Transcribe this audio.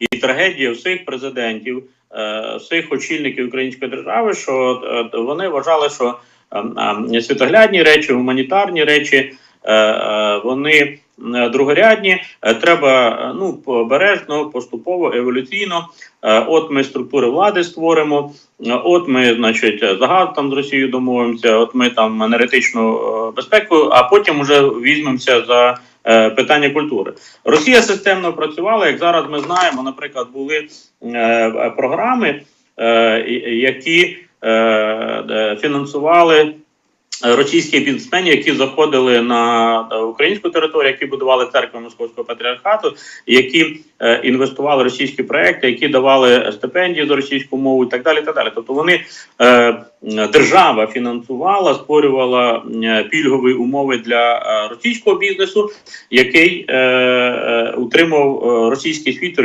і трагедія всіх президентів, е, всіх очільників української держави, що е, вони вважали, що е, е, світоглядні речі, гуманітарні речі, е, вони другорядні. Треба ну обережно, поступово, еволюційно. От ми структури влади створимо. От ми, значить, загал там з Росією домовимося. От ми там енергетичну безпеку, а потім вже візьмемося за питання культури. Росія системно працювала. Як зараз ми знаємо, наприклад, були е, програми, е, які е, е, фінансували російські бізнесмени, які заходили на е, українську територію, які будували церкви московського патріархату, які е, інвестували в російські проекти, які давали стипендії за російську мову і так далі. Так далі. Тобто вони е, держава фінансувала, створювала е, пільгові умови для е, російського бізнесу, який е, е, утримав е, російський світ.